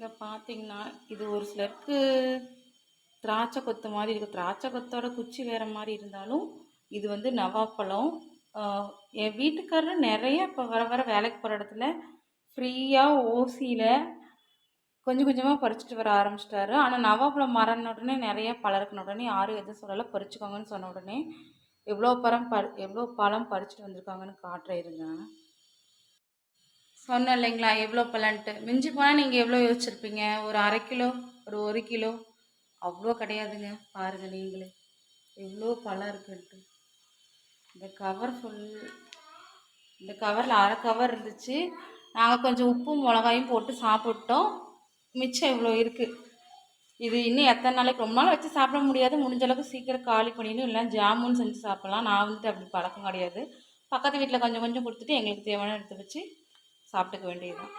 இங்கே பார்த்தீங்கன்னா இது ஒரு சிலருக்கு திராட்சை கொத்து மாதிரி இருக்குது திராட்சை கொத்தோட குச்சி வேறு மாதிரி இருந்தாலும் இது வந்து நவாப்பழம். என் வீட்டுக்காரர் நிறைய இப்போ வர வர வேலைக்கு போகிற இடத்துல ஃப்ரீயாக ஓசியில் கொஞ்சம் கொஞ்சமாக பறிச்சுட்டு வர ஆரம்பிச்சிட்டாரு. ஆனால் நவாப்பழம் மரம்ன உடனே நிறைய பழம் உடனே யாரும் எதுவும் சொல்லலை. பறிச்சுக்கோங்கன்னு சொன்ன உடனே எவ்வளோ பழம் ப எவ்வளோ பழம் பறிச்சுட்டு வந்திருக்காங்கன்னு காட்டுறேன் இருங்க. சொன்னோம் இல்லைங்களா எவ்வளோ பலன்ட்டு. மிஞ்சி போனால் நீங்கள் எவ்வளோ யோசிச்சிருப்பீங்க? ஒரு அரை கிலோ ஒரு ஒரு கிலோ? அவ்வளோ கிடையாதுங்க பாருங்கள் நீங்களே. எவ்வளோ பழம் இருக்குன்ட்டு. இந்த கவர் ஃபுல் இந்த கவரில் அரை கவர் இருந்துச்சு. நாங்கள் கொஞ்சம் உப்பும் மிளகாயும் போட்டு சாப்பிட்டோம். மிச்சம் இவ்வளோ இருக்குது இது இன்னும் எத்தனை நாளைக்கு? ரொம்ப நாள் வச்சு சாப்பிட முடியாது. முடிஞ்ச அளவுக்கு சீக்கிரம் காலி பண்ணிடணும். இல்லை ஜாமுன் செஞ்சு சாப்பிட்லாம். நான் வந்துட்டு அப்படி பழக்கம் கிடையாது. பக்கத்து வீட்டில் கொஞ்சம் கொஞ்சம் கொடுத்துட்டு எங்களுக்கு தேவையான எடுத்து வச்சு சாப்பிட்டுக்க வேண்டியதுதான்.